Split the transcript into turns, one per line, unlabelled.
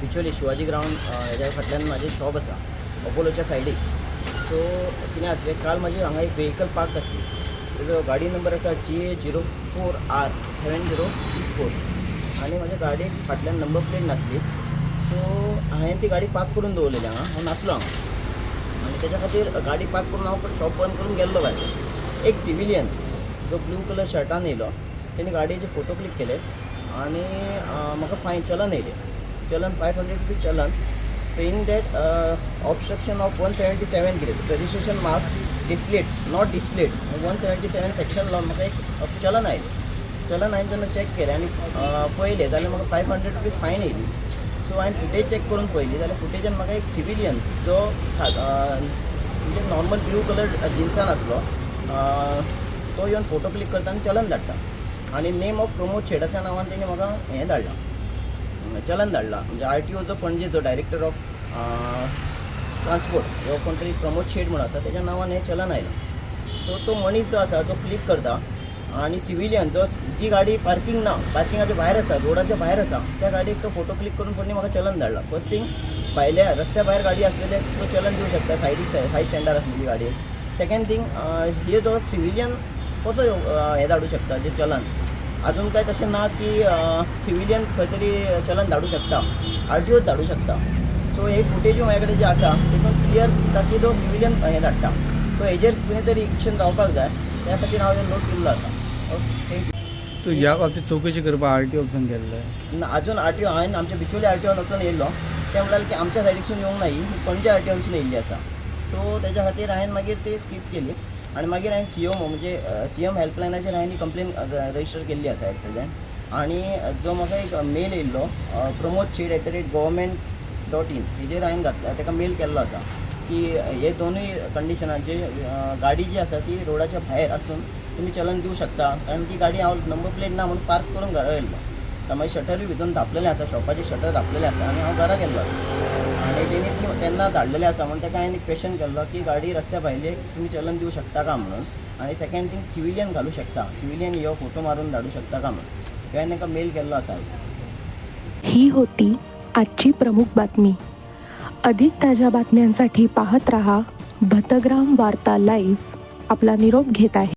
Bicholim Shivaji ground हेज्या फाटल्यान माझे शॉप आसा अपोलोच्या सायडीक सो कितें आसलें काल म्हाजी हांगा एक व्हेकल पार्क आसली तेजो गाडी नंबर आसा G A zero four R seven zero six four आनी म्हाज्या गाडयेक फाटल्यान नंबर प्लेट नासली. सो हांवें ती गाडी पार्क करून दवरलेली हांगा हांव नासलो हांगा आनी तेज्या खातीर गाडी पार्क करून हांव शॉप बंद करून गेल्लो भायर एक सिविलियन जो ब्लू कलर शर्टान येयलो तेणी गाडयेचे फोटो क्लिक केले. आनी म्हाका फायन चलन येयलें चलन फायव हंड्रेड रुपीज चलन saying that obstruction of one seventy seven कितें registration mark displayed not displayed one seventy seven section लावन म्हाका एक चलन आयलें चलन हांवें जेन्ना चॅक केलें आनी पयलें पळयलें जाल्यार म्हाका फायव हंड्रेड रुपीज फायन येयली सो हांवें फुटेज चॅक करून पळयली जाल्यार फुटेजान म्हाका एक सिविलियन जो uh, म्हणजे नॉर्मल ब्लू कलर जिन्सान आसलो तो येवन फोटो क्लिक करता आनी चलन धाडटा आनी नेम ऑफ प्रमोद शेडाच्या नांवान तेणी म्हाका हें धाडलां म्हणजे चलन धाडलां म्हणजे आर टी ओचो पणजेचो डायरेक्टर ऑफ ट्रान्सपोर्ट हो कोण तरी प्रमोद शेट म्हणून आसा त्याच्या नांवान हें चलन आयलां सो तो मनीस जो आसा तो क्लिक करता आणि सिव्हिलियन जो जी गाडी पार्किंग ना पार्किंगाच्या भायर आसा रोडाच्या भायर आसा त्या गाडयेक तो फोटो क्लिक करून कोणी म्हाका चलन धाडला फर्स्ट थिंग भायल्या रस्त्या भायर गाडी असलेले तो चलन दिवं शकता सायडीक सायड स्टँडार असलेली गाडी. सेकंड थिंग हे जो सिव्हिलियन कसो हे धाडू शकता जे चलन? अजून काय तशें ना की सिविलियन खंय तरी चलन धाडू शकता. आर टी ओच धाडू शकता. सो हे फुटेज कडेन जे आसा तितून क्लियर दिसता की तो सिविलियन हे धाडटा. सो हेजेर कितें तरी एक्शन जावपाक जाय त्या खातीर हांव हें नोट केल्लो आसा ओके थँक्यू
तू ह्या बाबतीत चौकशी करपा आर टी ऑफिसान गेल्लो
ना अजून आर टी ओ हांवें आमच्या बिचोली आर टी ओन वचून येयल्लो ते म्हणलें की आमच्या सायडीकसून येवंक ना ही पणजे आर टी ओनसून येयल्ली आसा सो तेच्या खातीर हांवें मागीर ती स्कीप केली. आनी मागीर हांवें सी एम म्हणजे सी एम हेल्पलायनाचेर हांवें कंप्लेन रजिस्टर केल्ली आसा एट प्रेझेंट आनी जो म्हाका एक मेल येयल्लो Pramod shade at the rate government dot in हेजेर हांवें घातला ताका मेल केल्लो आसा की हे दोनूय कंडिशनाचे गाडी जी आसा ती रोडाच्या भायर आसून तुमी चलन दिवं शकता कारण ती गाडी हांव नंबर प्लेट ना म्हणून पार्क करून घरा येयल्लो मागीर शटरूय भितून धापलेलें आसा शॉपाचें शटर धापलेलें आसा आनी हांव घरा गेल्लो आसा आनी तेणी ती त्यांना धाडलेलें आसा म्हणून ताका हांवें क्वेश्चन केल्लो की गाडी रस्त्या भायले तुमी चलन दिवं शकता का म्हणून? आनी सेकंड थिंग सिविलियन घालूं शकता. सिविलियन यो फोटो मारून धाडूं शकता का म्हणून? हे हांवें ताका मेल केल्लो आसा
ही होती आजची प्रमुख बातमी. अधिक ताज्या बातम्यांसाठी पाहत रहा भतग्राम वार्ता लाईव्ह आपला निरोप घेत आहे.